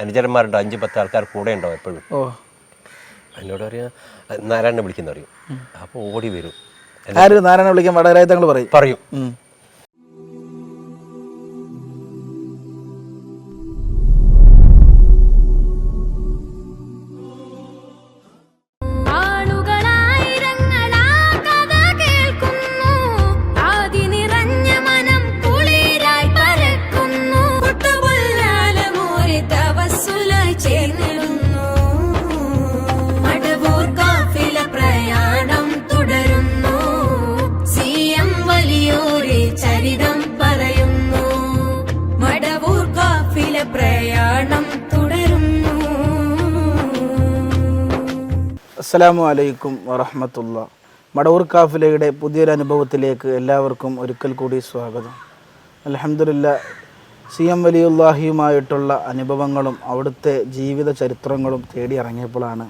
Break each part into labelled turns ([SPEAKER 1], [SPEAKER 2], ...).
[SPEAKER 1] അനുചരന്മാരുണ്ട്? അഞ്ച് പത്ത് ആൾക്കാർ കൂടെ ഉണ്ടാവും എപ്പോഴും?
[SPEAKER 2] ഓ.
[SPEAKER 1] എന്നോട് പറയാ നാരായണനെ വിളിക്കുന്ന പറയും. അപ്പോൾ ഓടി വരും.
[SPEAKER 2] ആര് നാരായണ വിളിക്കാൻ വടകരായി തങ്ങൾ പറയും?
[SPEAKER 1] പറയും.
[SPEAKER 2] അസ്സലാമു അലൈക്കും വറഹമത്തുള്ള. മടവൂർ കാഫിലയുടെ പുതിയൊരു അനുഭവത്തിലേക്ക് എല്ലാവർക്കും ഒരിക്കൽ കൂടി സ്വാഗതം. അലഹമില്ല സി എം വലിയുല്ലാഹിയുമായിട്ടുള്ള അനുഭവങ്ങളും അവിടുത്തെ ജീവിത ചരിത്രങ്ങളും തേടി ഇറങ്ങിയപ്പോഴാണ്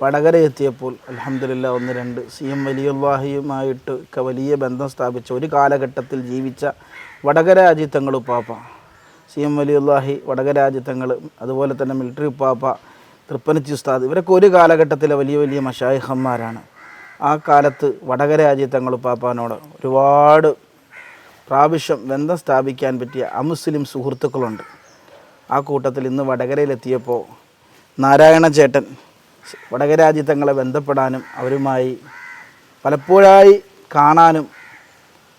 [SPEAKER 2] വടകര എത്തിയപ്പോൾ അലഹമില്ല ഒന്ന് രണ്ട് സി എം വലിയുല്ലാഹിയുമായിട്ട് ഒക്കെ വലിയ ബന്ധം സ്ഥാപിച്ച ഒരു കാലഘട്ടത്തിൽ ജീവിച്ച വടകര അജിത്തങ്ങൾ ഉപ്പാപ്പ. സി എം വലിയുല്ലാഹി വടകര അജിത്തങ്ങൾ അതുപോലെ തന്നെ മിലിറ്ററി ഉപ്പാപ്പ തൃപ്പനച്ചി ഉസ്താദ്. ഇവരൊക്കെ ഒരു കാലഘട്ടത്തിലെ വലിയ വലിയ മഷായിഹന്മാരാണ്. ആ കാലത്ത് വടകര രാജ്യ തങ്ങളുപ്പാപ്പാനോട് ഒരുപാട് പ്രാവശ്യം ബന്ധം സ്ഥാപിക്കാൻ പറ്റിയ അമുസ്ലിം സുഹൃത്തുക്കളുണ്ട്. ആ കൂട്ടത്തിൽ ഇന്ന് വടകരയിലെത്തിയപ്പോൾ നാരായണ ചേട്ടൻ വടകരാജിത്തങ്ങളെ ബന്ധപ്പെടാനും അവരുമായി പലപ്പോഴായി കാണാനും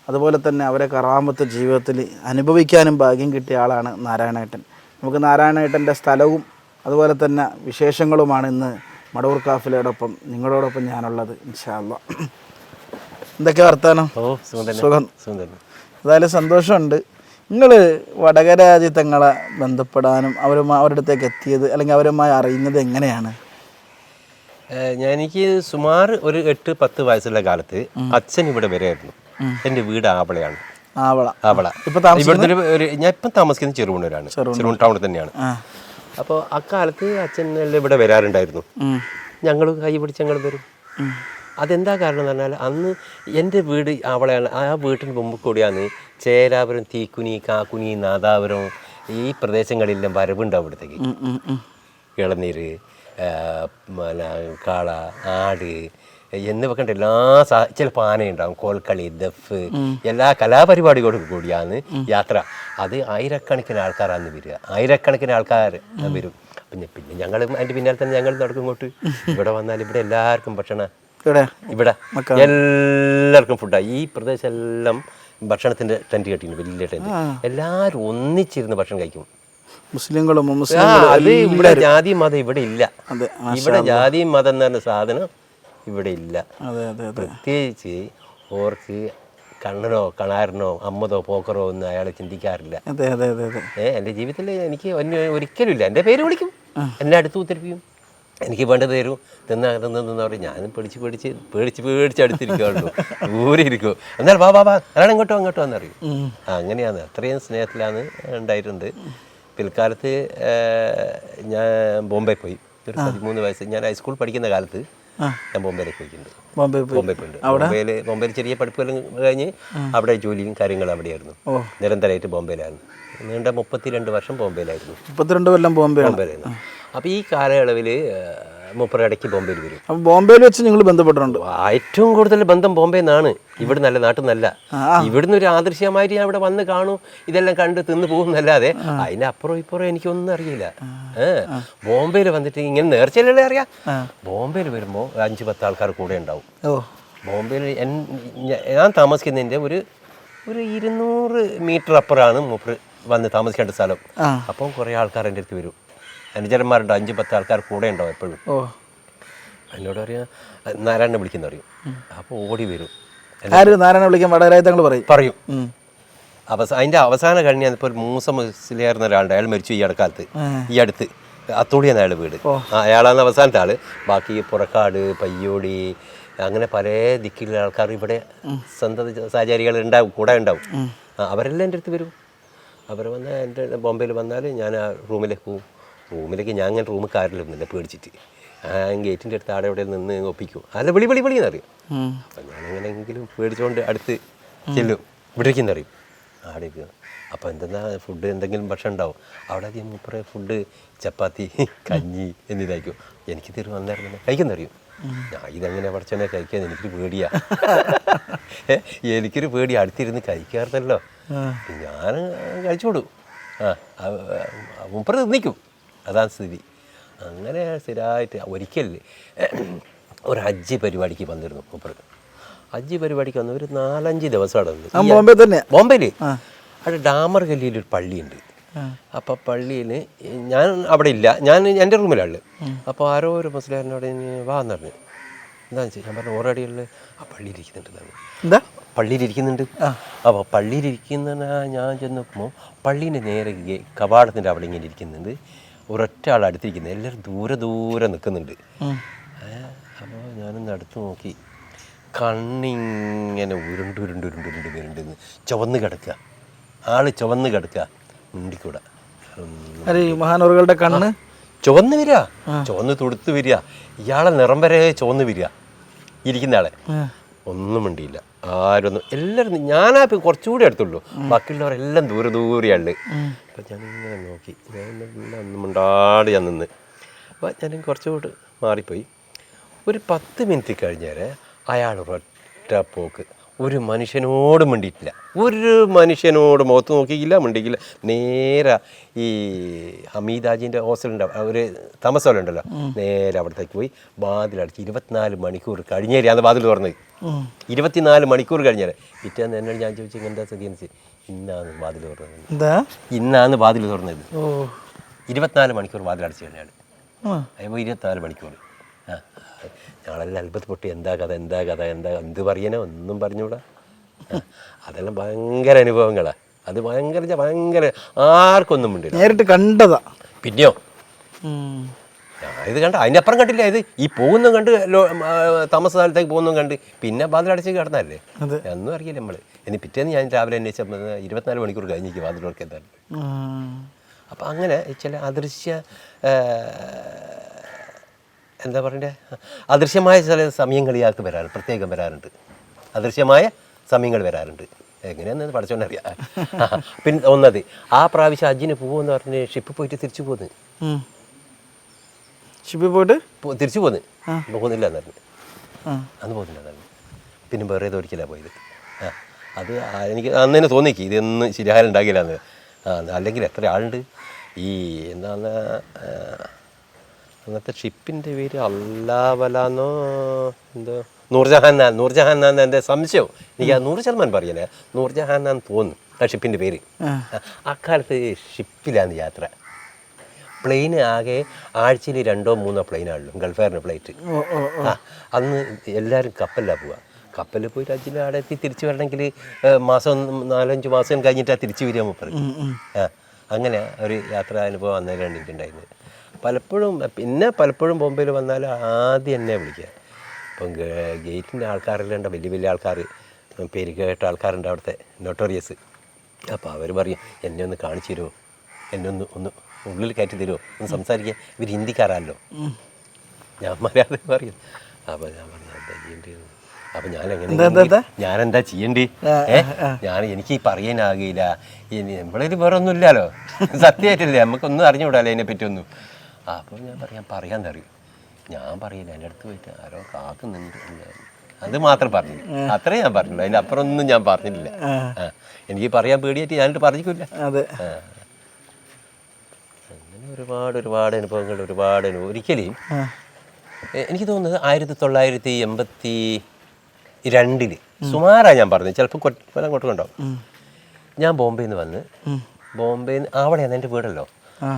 [SPEAKER 2] അതുപോലെ തന്നെ അവരെ കറാമത്ത് ജീവിതത്തിൽ അനുഭവിക്കാനും ഭാഗ്യം കിട്ടിയ ആളാണ് നാരായണേട്ടൻ. നമുക്ക് നാരായണേട്ടന്റെ സ്ഥലവും അതുപോലെ തന്നെ വിശേഷങ്ങളുമാണ് ഇന്ന് മടവൂർ കാഫിലയോടൊപ്പം നിങ്ങളോടൊപ്പം ഞാനുള്ളത് ഇൻഷാല്ല എന്തൊക്കെ വർത്താനം?
[SPEAKER 1] സുഖം
[SPEAKER 2] എന്തായാലും സന്തോഷമുണ്ട്. നിങ്ങൾ വടകര രാജ്യത്തങ്ങളെ ബന്ധപ്പെടാനും അവരുമായി അവരുടെ അടുത്തേക്ക് എത്തിയത് അല്ലെങ്കിൽ അവരുമായി അറിയുന്നത് എങ്ങനെയാണ്?
[SPEAKER 1] ഞാൻ എനിക്ക് സുമാർ ഒരു എട്ട് പത്ത് വയസ്സുള്ള കാലത്ത് അച്ഛൻ ഇവിടെ വരെയായിരുന്നു. എന്റെ വീട് ആവളയാണ്.
[SPEAKER 2] ആവള.
[SPEAKER 1] ആവള. ഇവിടുത്തെ ഒരു- ഞാൻ ഇപ്പം താമസിക്കുന്നത് ചെറുവണ്ണൂരാണ്. ചെറുവണ്ണൂർ. ടൗണിൽ തന്നെയാണ്. അപ്പോൾ അക്കാലത്ത് അച്ഛൻ എല്ലാം ഇവിടെ വരാറുണ്ടായിരുന്നു. ഞങ്ങൾ കൈ പിടിച്ച് ഞങ്ങൾ വരും. അതെന്താ കാരണം എന്ന് പറഞ്ഞാൽ അന്ന് എന്റെ വീട് അവളെയാണ്. ആ വീട്ടിന് മുമ്പ് കൂടിയാണ് ചേരാപുരം തീക്കുനി കാക്കുനി നാദാപുരം ഈ പ്രദേശങ്ങളിലെല്ലാം
[SPEAKER 2] ഉം, ഉം.
[SPEAKER 1] ഇളനീര് കാള ആട് എന്നിവ വെക്കേണ്ട എല്ലാ ചില ചിലപ്പോൾ ആനയുണ്ടാവും കോൽക്കളി ദഫ് എല്ലാ കലാപരിപാടികളോടും കൂടിയാണ് യാത്ര. അത് ആയിരക്കണക്കിന് ആൾക്കാരാണ് വരിക. ആയിരക്കണക്കിന് ആൾക്കാർ വരും. പിന്നെ പിന്നെ ഞങ്ങൾ അതിന്റെ പിന്നാലെ തന്നെ ഞങ്ങൾ നടക്കും ഇങ്ങോട്ട്. ഇവിടെ വന്നാൽ ഇവിടെ എല്ലാവർക്കും ഭക്ഷണ
[SPEAKER 2] ഇവിടെ?
[SPEAKER 1] എല്ലാവർക്കും ഫുഡാണ് ഈ പ്രദേശം എല്ലാം ഭക്ഷണത്തിന്റെ ടെന്റ് കെട്ടിയിട്ടുണ്ട് വലിയ ടെന്റ് എല്ലാവരും ഒന്നിച്ചിരുന്ന് ഭക്ഷണം കഴിക്കും.
[SPEAKER 2] മുസ്ലിങ്ങളും മുസ്ലിങ്ങളും
[SPEAKER 1] അത് ഇവിടെ ജാതി മതം ഇവിടെ ഇല്ല. ഇവിടെ ജാതി മതം എന്ന് പറഞ്ഞ സാധനം ഇവിടെ ഇല്ല. പ്രത്യേകിച്ച് ഓർക്ക് കണ്ണനോ കണാരനോ അമ്മതോ പോക്കറോ ഒന്നും അയാൾ ചിന്തിക്കാറില്ല.
[SPEAKER 2] അതെ
[SPEAKER 1] എന്റെ ജീവിതത്തിൽ എനിക്ക് ഒരിക്കലും ഇല്ല എന്റെ പേര് വിളിക്കും. എന്നെ അടുത്ത് ഉത്തരിപ്പിക്കും എനിക്ക് വേണ്ടത് തരും. തിന്നാ തിന്നു പറയും ഞാനും പേടിച്ച് പേടിച്ച് പേടിച്ച് പേടിച്ച് അടുത്തിരിക്കുള്ളൂ ദൂരെ ഇരിക്കും. എന്നാൽ വാ വാ വാ. അതാണ് ഇങ്ങോട്ടോ അങ്ങോട്ടോ എന്നറിയും. അങ്ങനെയാണ്. അത്രയും സ്നേഹത്തിലാണ് ഉണ്ടായിട്ടുണ്ട് പിൽക്കാലത്ത് ഞാൻ ബോംബെ പോയി. ഒരു പതിമൂന്ന് വയസ്സ്. ഞാൻ ഹൈസ്കൂൾ പഠിക്കുന്ന കാലത്ത് ഞാൻ ബോംബെയിലേക്ക് പോയിട്ടുണ്ട്.
[SPEAKER 2] ബോംബെ
[SPEAKER 1] ബോംബെ പോയിട്ടുണ്ട്. ബോംബെയിൽ ബോംബെയിൽ ചെറിയ പഠിപ്പുകളും കഴിഞ്ഞ് അവിടെ ജോലിയും കാര്യങ്ങളും അവിടെയായിരുന്നു. നിരന്തരമായിട്ട് ബോംബെയിലായിരുന്നു നീണ്ട മുപ്പത്തിരണ്ട് വർഷം ബോംബെയിലായിരുന്നു.
[SPEAKER 2] മുപ്പത്തിരണ്ട് കൊല്ലം ബോംബെ
[SPEAKER 1] ബോംബെയിലായിരുന്നു. അപ്പോൾ ഈ കാലയളവിൽ മുപ്പറിടയ്ക്ക് ബോംബെയിൽ വരും.
[SPEAKER 2] അപ്പം ബോംബെയിൽ വെച്ച് നിങ്ങൾ ബന്ധപ്പെട്ടിട്ടുണ്ട്?
[SPEAKER 1] ഏറ്റവും കൂടുതൽ ബന്ധം ബോംബെ നിന്നാണ് ഇവിടെ നല്ല നാട്ടിൽ നല്ല ഇവിടുന്ന് ഒരു ആദർശമായിട്ട് ഞാൻ ഇവിടെ വന്ന് കാണും ഇതെല്ലാം കണ്ട് തിന്ന് പോകുന്നല്ലാതെ അതിന്റെ അപ്പുറം ഇപ്പുറം എനിക്കൊന്നും അറിയില്ല. ഏഹ് ബോംബെയിൽ വന്നിട്ട് ഇങ്ങനെ നേർച്ചയിലല്ലേ അറിയാം? ബോംബെയിൽ വരുമ്പോൾ അഞ്ച് പത്ത് ആൾക്കാർ കൂടെ ഉണ്ടാവും. ബോംബെയിൽ ഞാൻ താമസിക്കുന്നതിന്റെ ഒരു ഒരു ഇരുന്നൂറ് മീറ്റർ അപ്പുറമാണ് മൂപ്പർ വന്ന് താമസിക്കേണ്ട സ്ഥലം. അപ്പം കുറേ ആൾക്കാർ എന്റെ അടുത്ത് വരും. അനുചരന്മാരുണ്ട്? അഞ്ച് പത്ത് ആൾക്കാർ കൂടെ ഉണ്ടാവും എപ്പോഴും?
[SPEAKER 2] ഓ.
[SPEAKER 1] എന്നോട് പറയാ നാരായണനെ വിളിക്കുന്ന പറയും. അപ്പോൾ ഓടി വരും.
[SPEAKER 2] ആര്? നാരായണ വിളിക്കാൻ വടകരായി തങ്ങൾ പറയും.
[SPEAKER 1] പറയും. അവസ അതിന്റെ അവസാന കഴിഞ്ഞ ഇപ്പോൾ ഒരു മൂസ മുസ്ലിയായിരുന്ന ഒരാളുണ്ട്. അയാൾ മരിച്ചു ഈ ഇടക്കാലത്ത് ഈ അടുത്ത്. അത്തോടിയാണ് അയാൾ വീട്. അയാളാണ് അവസാനത്തെ ആൾ. ബാക്കി പുറക്കാട് പയ്യോടി അങ്ങനെ പല ദിക്കിലുള്ള ആൾക്കാർ ഇവിടെ സന്തത സഹചാരികൾ ഉണ്ടാവും കൂടെ ഉണ്ടാവും. അവരെല്ലാം എന്റെ അടുത്ത് വരും. അവർ വന്നാൽ എന്റെ ബോംബെയിൽ വന്നാൽ ഞാൻ ആ റൂമിലേക്ക് പോകും റൂമിലേക്ക് ഞാൻ അങ്ങനെ റൂമിൽ കാറിലൊന്നുമില്ല പേടിച്ചിട്ട്. ആ ഗേറ്റിന്റെ അടുത്ത് ആടെ എവിടെ നിന്ന് ഒപ്പിക്കും. അല്ല വിളി വിളി വിളി എന്നറിയും. അപ്പം ഞാൻ എങ്ങനെയെങ്കിലും പേടിച്ചുകൊണ്ട് അടുത്ത് ചെല്ലും. ഇവിടെ ഇരിക്കുന്നറിയും ആടെ ഇരിക്കുക അപ്പോൾ എന്തെന്നാ ഫുഡ് എന്തെങ്കിലും ഭക്ഷണം ഉണ്ടാവും. അവിടെ അധികം മൂപ്പറെ ഫുഡ് ചപ്പാത്തി കഞ്ഞി എന്നിതായിരിക്കും. എനിക്ക് തരും അന്നേരം തന്നെ കഴിക്കുന്നറിയും. ഞാൻ ഇതെങ്ങനെ പഠിച്ചോനെ കഴിക്കാൻ? എനിക്കൊരു പേടിയാ. എനിക്കൊരു പേടി. അടുത്തിരുന്ന് കഴിക്കാറുണ്ടല്ലോ. ഞാൻ കഴിച്ചോടും ആ മുപ്പറ നിന്നിക്കും. നിൽക്കും അതാണ് സ്ഥിതി. അങ്ങനെ സ്ഥിരമായിട്ട് ഒരിക്കലിൽ ഒരു ഹജ്ജ് പരിപാടിക്ക് വന്നിരുന്നു മൂപ്പർ ഹജ്ജ് പരിപാടിക്ക് വന്ന ഒരു നാലഞ്ച് ദിവസം അവിടെ
[SPEAKER 2] ആ ബോംബെ തന്നെ?
[SPEAKER 1] ബോംബെയിൽ അവിടെ ഡാമർ ഗല്ലിയിൽ ഒരു പള്ളിയുണ്ട്. അപ്പോൾ പള്ളിയിൽ ഞാൻ അവിടെ ഇല്ല. ഞാൻ എന്റെ റൂമിലാണ് അപ്പോൾ ആരോ ഒരു മുസ്ലിമിനോട് വാ എന്ന് പറഞ്ഞു. എന്താണെന്ന് വെച്ചാൽ ഞാൻ പറഞ്ഞു ഓൾറെഡിയുള്ള ആ പള്ളിയിൽ ഇരിക്കുന്നുണ്ട്
[SPEAKER 2] എന്താ?
[SPEAKER 1] പള്ളിയിലിരിക്കുന്നുണ്ട് അപ്പോൾ പള്ളിയിലിരിക്കുന്ന ഞാൻ ചെന്നപ്പോൾ പള്ളീന്റെ നേരെ കവാടത്തിന്റെ അവിടെ ഇങ്ങനെ ഇരിക്കുന്നുണ്ട്. ഒരൊറ്റ ആൾ അടുത്തിരിക്കുന്നത് എല്ലാവരും ദൂരെ ദൂരെ നിൽക്കുന്നുണ്ട് അപ്പോൾ ഞാനൊന്ന് അടുത്ത് നോക്കി. കണ്ണിങ്ങനെ ഉരുണ്ട് ഉരുണ്ട് ഉരുണ്ട് ഉരുണ്ട് വരുന്നുണ്ടെന്ന് ചുവന്ന് കിടക്കുക ആൾ ചുവന്ന് കിടക്കുക മുണ്ടിക്കൂടെ.
[SPEAKER 2] അരെ കണ്ണ്?
[SPEAKER 1] ചുവന്ന് വരിക. ചുവന്ന് തുടുത്ത് വരിക. ഇയാളെ നിറം വരെ ചുവന്ന് വരിക. ഇരിക്കുന്ന ആളെ. ഒന്നും മിണ്ടിയില്ല. ആരൊന്നും എല്ലാവരും ഞാനാ കുറച്ചുകൂടി അടുത്തുള്ളൂ. ബാക്കിയുള്ളവരെല്ലാം ദൂരെ ദൂരെയാണ് അപ്പം ഞാനിങ്ങനെ നോക്കി. ഞാൻ എല്ലാം ഒന്നും മിണ്ടാട് ഞാൻ നിന്ന്. അപ്പം ഞാൻ കുറച്ചുകൂടെ മാറിപ്പോയി. ഒരു പത്ത് മിനിറ്റ് കഴിഞ്ഞാൽ അയാൾ ഒറ്റ പോക്ക്. ഒരു മനുഷ്യനോട് മിണ്ടിയിട്ടില്ല. ഒരു മനുഷ്യനോട് മുഖത്ത് നോക്കിയില്ല മിണ്ടിക്കില്ല നേരെ ഈ ഹമീദാജിന്റെ ഹോസ്റ്റലുണ്ട് ഒരു ഉണ്ടല്ലോ. നേരെ അവിടത്തേക്ക് പോയി. വാതിലടച്ച് ഇരുപത്തിനാല് മണിക്കൂർ കഴിഞ്ഞേരെ. അന്ന് വാതിൽ തുറന്നത്. ഇരുപത്തിനാല് മണിക്കൂർ കഴിഞ്ഞേരെ. പിറ്റേന്ന് എന്നോട് ഞാൻ ചോദിച്ചു എന്താ സ്ഥിതി? ചോദിച്ചു. ഇന്നാണ് വാതിൽ തുറന്നത്.
[SPEAKER 2] എന്താ?
[SPEAKER 1] ഇന്നാണ് വാതിൽ തുറന്നത്.
[SPEAKER 2] ഓ.
[SPEAKER 1] ഇരുപത്തിനാല് മണിക്കൂർ വാതിൽ അടച്ചു
[SPEAKER 2] തന്നെയാണ്
[SPEAKER 1] അതിപ്പോൾ ഇരുപത്തിനാല് മണിക്കൂർ. ആ. ഞങ്ങളെല്ലാം പൊട്ടി എന്താ കഥ എന്താ കഥ എന്താ എന്ത് പറയാനോ ഒന്നും പറഞ്ഞുകൂടാ. അതെല്ലാം ഭയങ്കര അനുഭവങ്ങളാണ് അത് ഭയങ്കര ഭയങ്കര ആർക്കൊന്നും ഉണ്ട്
[SPEAKER 2] നേരിട്ട് കണ്ടതാ.
[SPEAKER 1] പിന്നെയോ? ഇത് കണ്ട അതിന്റെ അപ്പുറം കണ്ടില്ല ഇത്. ഈ പോകുന്നതും കണ്ട് താമസ സ്ഥലത്തേക്ക് പോകുന്നതും കണ്ട്. പിന്നെ വാതിലടച്ച് കിടന്നല്ലേ. ഒന്നും അറിയില്ല നമ്മൾ ഇനി പിറ്റേന്ന് ഞാൻ രാവിലെ അന്വേഷിച്ചപ്പോൾ ഇരുപത്തിനാല് മണിക്കൂർ കഴിഞ്ഞിരിക്കും വാതിലോർക്ക് എന്താണ്
[SPEAKER 2] ഉം.
[SPEAKER 1] അപ്പം അങ്ങനെ ചില അദൃശ്യ എന്താ പറയണ്ടേ? അദൃശ്യമായ ചില സമയങ്ങൾ ഇയാൾക്ക് വരാറുണ്ട് പ്രത്യേകം വരാറുണ്ട്. അദൃശ്യമായ സമയങ്ങൾ വരാറുണ്ട്. എങ്ങനെയാണെന്ന് പഠിച്ചോണ്ടറിയാം പിന്നെ ഒന്നത് ആ പ്രാവശ്യം അജിന് പോകുമെന്ന് പറഞ്ഞ് ഷിപ്പ് പോയിട്ട് തിരിച്ചു പോന്ന്.
[SPEAKER 2] ഷിപ്പ് ഷിപ്പിൽ പോയിട്ട്?
[SPEAKER 1] തിരിച്ചു പോന്ന്. പോകുന്നില്ല
[SPEAKER 2] എന്നറിഞ്ഞു
[SPEAKER 1] അന്ന് പോകുന്നില്ല എന്നറിഞ്ഞു പിന്നെ വേറെ ഏതോ ഒരിക്കലാണ് പോയത്. ആ. അത് എനിക്ക് അന്ന് തന്നെ തോന്നിക്ക് ഇതൊന്നും ശരിയായാലും ഉണ്ടാകില്ല എന്ന്. ആ അല്ലെങ്കിൽ എത്ര ആളുണ്ട്? ഈ എന്താണ് അന്നത്തെ ഷിപ്പിന്റെ പേര് അല്ലാവലാന്നോ എന്തോ? നൂർജഹാൻ നാൻ നൂർജഹാൻ നാൻ എന്റെ സംശയം. എനിക്ക് ആ നൂറ് ശതമാനം പറയില്ല നൂർജഹാൻ എന്നാന്ന് തോന്നുന്നു ആ ഷിപ്പിന്റെ പേര്. അക്കാലത്ത് ഷിപ്പിലാണ് യാത്ര. പ്ലെയിൻ ആകെ ആഴ്ചയിൽ രണ്ടോ മൂന്നോ പ്ലെയിനാണല്ലോ ഗൾഫെയറിന് ഫ്ലൈറ്റ് അന്ന് എല്ലാവരും കപ്പലിലാണ് പോവുക കപ്പലിൽ പോയിട്ട് രാജ്യം അവിടെ എത്തി തിരിച്ചു വരണമെങ്കിൽ മാസം നാലഞ്ച് മാസം കഴിഞ്ഞിട്ടാണ് തിരിച്ചു വരിക മുപ്പത് അങ്ങനെ ഒരു യാത്രാ അനുഭവം അന്നേരം എനിക്കുണ്ടായിരുന്നത് പലപ്പോഴും പിന്നെ പലപ്പോഴും ബോംബെയിൽ വന്നാൽ ആദ്യം എന്നെ വിളിക്കുക. ഇപ്പം ഗേറ്റിന്റെ ആൾക്കാരെല്ലാം വലിയ വലിയ ആൾക്കാർ പേര് കേട്ട ആൾക്കാരുണ്ട് അവിടുത്തെ നോട്ടോറിയസ് അപ്പോൾ അവർ പറയും എന്നെ ഒന്ന് കാണിച്ചു തരുമോ എന്നെ ഒന്ന് ഒന്ന് ഉള്ളിൽ കയറ്റി തരുമോ ഒന്ന് സംസാരിക്കുക ഇവർ ഹിന്ദിക്കാരല്ലോ ഞാൻ മലയാളം പറയും. അപ്പോൾ ഞാൻ പറഞ്ഞു എന്താ ചെയ്യേണ്ടത്? അപ്പോൾ ഞാൻ എങ്ങനെ ഞാൻ എന്താ ചെയ്യണ്ടേ? ഏഹ് ഞാൻ എനിക്ക് പറയാനാകില്ല ഇനി നമ്മളൊരു വേറെ ഒന്നുമില്ലല്ലോ സത്യമായിട്ടില്ലേ? നമുക്കൊന്നും അറിഞ്ഞുകൂടാല്ലോ അതിനെ പറ്റിയൊന്നും അപ്പോൾ ഞാൻ പറയാം പറയാന്നറിയും ഞാൻ പറയില്ല. എന്റെ അടുത്ത് പോയിട്ട് ആരോ കാക്കുന്നുണ്ട്. അത് മാത്രം പറഞ്ഞു അത്രേ ഞാൻ പറഞ്ഞുള്ളൂ. അതിന്റെ അപ്പുറം ഒന്നും ഞാൻ പറഞ്ഞിട്ടില്ല. എനിക്ക് പറയാൻ പേടിയായിട്ട് ഞാനിട്ട് പറഞ്ഞില്ല. അങ്ങനെ ഒരുപാട് ഒരുപാട് അനുഭവങ്ങൾ ഒരുപാട് അനുഭവം ഒരിക്കലും എനിക്ക് തോന്നുന്നത് ആയിരത്തി തൊള്ളായിരത്തി എൺപത്തി രണ്ടിൽ. സുമാരാണ് ഞാൻ പറഞ്ഞു. ചിലപ്പോൾ കൊല്ലം കൊണ്ടുണ്ടാവും ഞാൻ ബോംബെയിൽ നിന്ന് വന്ന് ബോംബെയിൽ നിന്ന് അവിടെയാണ് എന്റെ വീടല്ലോ.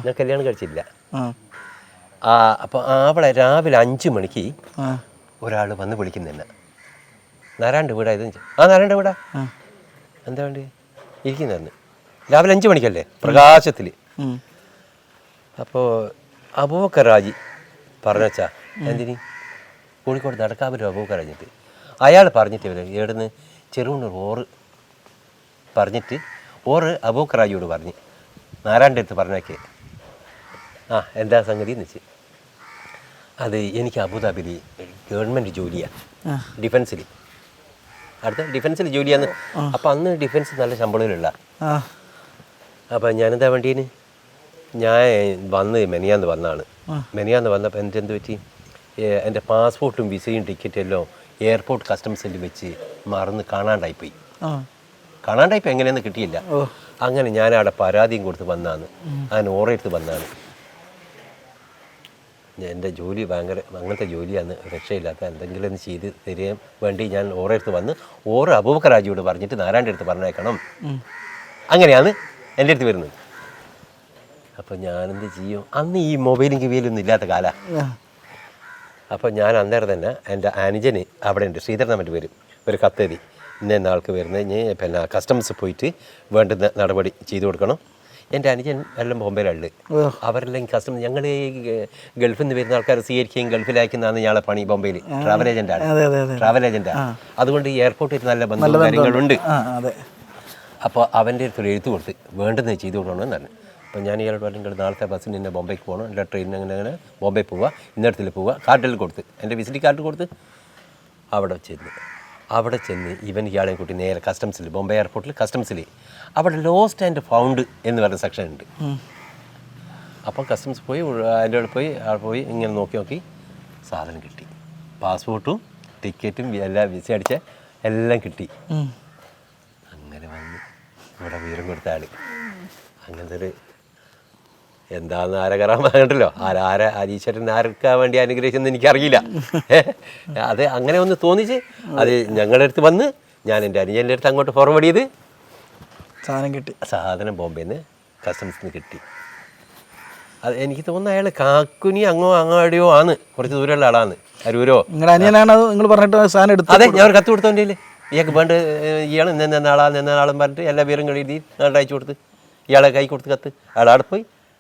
[SPEAKER 1] ഞാൻ കല്യാണം കഴിച്ചില്ല
[SPEAKER 2] ആ.
[SPEAKER 1] അപ്പോൾ അവിടെ രാവിലെ അഞ്ച് മണിക്ക് ഒരാൾ വന്ന് വിളിക്കുന്നില്ല നാരായണ വീടാ ഇത് ആ നാരായണ വീടാ? എന്താ വേണ്ടി? ഇരിക്കുന്നതെന്ന് രാവിലെ അഞ്ച് മണിക്കല്ലേ? പ്രകാശത്തിൽ
[SPEAKER 2] അപ്പോൾ
[SPEAKER 1] അപ്പോൾ അബൂക്കറാജി പറഞ്ഞച്ചാ എന്തിനി? കോഴിക്കോട് നടക്കാവില്ല അബൂക്കറാജിട്ട് അയാൾ പറഞ്ഞിട്ട് വരും ഇവിടുന്ന് ചെറുകൊണ്ട് ഓറ് പറഞ്ഞിട്ട് ഓറ് അബൂക്കറാജിയോട് പറഞ്ഞ്. നാരായണന്റെ അടുത്ത് പറഞ്ഞേക്ക്. ആ എന്താ സംഗതി എന്ന് വെച്ച്. അത് എനിക്ക് അബുദാബിയിൽ ഗവൺമെന്റ് ജോലിയാണ് ഡിഫൻസിൽ അടുത്ത ഡിഫൻസിൽ ജോലിയാണ് അപ്പം അന്ന് ഡിഫൻസ് നല്ല ശമ്പളമില്ല
[SPEAKER 2] ആ.
[SPEAKER 1] അപ്പം ഞാനെന്താ വേണ്ടീന്? ഞാൻ വന്ന് മെനിയാന്ന് വന്നാണ്. മെനിയാന്ന് വന്നപ്പോൾ എന്റെ എന്ത് പറ്റി? എന്റെ പാസ്പോർട്ടും വിസയും ടിക്കറ്റും എല്ലാം എയർപോർട്ട് കസ്റ്റംസിൽ വെച്ച് മറന്ന് കാണാണ്ടായിപ്പോയി.
[SPEAKER 2] ആ.
[SPEAKER 1] കാണാണ്ടായിപ്പോൾ എങ്ങനെയെന്ന് കിട്ടിയില്ല. അങ്ങനെ ഞാൻ അവിടെ പരാതിയും കൊടുത്ത് വന്നാന്ന് അങ്ങനെ ഓറെടുത്ത് വന്നാണ്. എന്റെ ജോലി ഭയങ്കര അങ്ങനത്തെ ജോലിയാണ് രക്ഷയില്ലാത്ത എന്തെങ്കിലും ഒന്ന് ചെയ്ത് തരാൻ വേണ്ടി ഞാൻ ഓറെടുത്ത് വന്ന് ഓരോ അബൂബക്കർ രാജിയോട് പറഞ്ഞിട്ട് നാരായണന്റെ അടുത്ത് പറഞ്ഞേക്കണം. അങ്ങനെയാണ് എന്റെ അടുത്ത് വരുന്നത്. അപ്പോൾ ഞാനെന്ത് ചെയ്യും? അന്ന് ഈ മൊബൈലും കിവിയിലൊന്നും ഇല്ലാത്ത കാല. അപ്പോൾ ഞാൻ അന്നേരം തന്നെ എന്റെ അനുജന് അവിടെ ഉണ്ട് ശ്രീധരൻ മറ്റു വരും ഒരു കത്തെഴുതി ഇന്ന ആൾക്ക് വരുന്നത് ഞാൻ പിന്നെ കസ്റ്റംസ് പോയിട്ട് വേണ്ടുന്ന നടപടി ചെയ്തു കൊടുക്കണം. എന്റെ അനുജൻ എല്ലാം ബോംബെയിലുള്ളത് അവരെല്ലാം കസ്റ്റംസ് ഞങ്ങൾ ഈ ഗൾഫിൽ നിന്ന് വരുന്ന ആൾക്കാർ സ്വീകരിക്കുകയും ഗൾഫിൽ അയക്കുന്നതാണ് ഞങ്ങളെ പണി ബോംബെയിൽ. ട്രാവൽ
[SPEAKER 2] ഏജന്റാണ്
[SPEAKER 1] ട്രാവൽ ഏജന്റാണ് അതുകൊണ്ട് ഈ എയർപോർട്ടിൽ നല്ല ബന്ധം കാര്യങ്ങളുണ്ട്. അപ്പോൾ അവന്റെ അടുത്തൊരു എഴുത്ത് കൊടുത്ത് വേണ്ടുന്നത് ചെയ്തു കൊടുക്കണമെന്ന് പറഞ്ഞു അപ്പോൾ ഞാൻ ഇയാൾ പറഞ്ഞിട്ട് "നിങ്ങൾ നാളത്തെ ബസ്സിന് എന്നെ ബോംബെക്ക് പോകണം. എന്റെ ട്രെയിനിന് അങ്ങനെ അങ്ങനെ ബോംബെ പോവുക ഇന്നിടത്തിൽ പോവുക കാർഡിൽ കൊടുത്ത്. എന്റെ വിസിറ്റ് കാർഡ് കൊടുത്ത് അവിടെ ചെന്ന്. അവിടെ ചെന്ന് ഇവൻ ഇയാളെ കൂട്ടി നേരെ കസ്റ്റംസിൽ ബോംബെ എയർപോർട്ടിൽ കസ്റ്റംസിൽ അവിടെ ലോസ്റ്റ് ആൻഡ് ഫൗണ്ട് എന്ന് പറയുന്ന സെക്ഷൻ ഉണ്ട്. അപ്പോൾ കസ്റ്റംസ് പോയി അതിന്റെ അവിടെ പോയി അവിടെ പോയി ഇങ്ങനെ നോക്കി നോക്കി സാധനം കിട്ടി. പാസ്പോർട്ടും ടിക്കറ്റും എല്ലാം വിസ അടിച്ച എല്ലാം കിട്ടി. അങ്ങനെ വന്ന് ഇവിടെ വീരം കൊടുത്ത ആൾ. അങ്ങനത്തെ ഒരു എന്താന്ന് ആരകറാമാകണ്ടല്ലോ ആര ആര അരീശ്വരൻ ആർക്കാ വേണ്ടി അനുഗ്രഹിച്ചെന്ന് എനിക്കറിയില്ല. അത് അങ്ങനെ ഒന്ന് തോന്നിച്ച് അത് ഞങ്ങളുടെ അടുത്ത് വന്ന് ഞാൻ എന്റെ അനുജന്റെ അടുത്ത് അങ്ങോട്ട് ഫോർവേഡ് ചെയ്ത്
[SPEAKER 2] സാധനം കിട്ടി.
[SPEAKER 1] സാധനം ബോംബെയിൽ നിന്ന് കസ്റ്റംസിൽ നിന്ന് കിട്ടി. അത് എനിക്ക് തോന്നുന്നു അയാൾ കാക്കുനി അങ്ങോ അങ്ങാടിയോ ആണ്. കുറച്ച് ദൂരമുള്ള ആളാണ്. അരൂരോ?
[SPEAKER 2] നിങ്ങളുടെ അനിയനാണ് അത് നിങ്ങൾ പറഞ്ഞിട്ട് സാധനം എടുത്തു
[SPEAKER 1] അതെ ഞാൻ ഒരു കത്ത് കൊടുത്തോണ്ടേ ഇയാൾക്ക് വേണ്ട ഇയാൾ നിന്ന ആളാ നിന്ന ആളെന്ന് പറഞ്ഞിട്ട് എല്ലാ പേരും എഴുതി നാളെ അയച്ചു കൊടുത്ത്. ഇയാളെ കൈ കൊടുത്ത് കത്ത്. അയാൾ അവിടെ പോയി.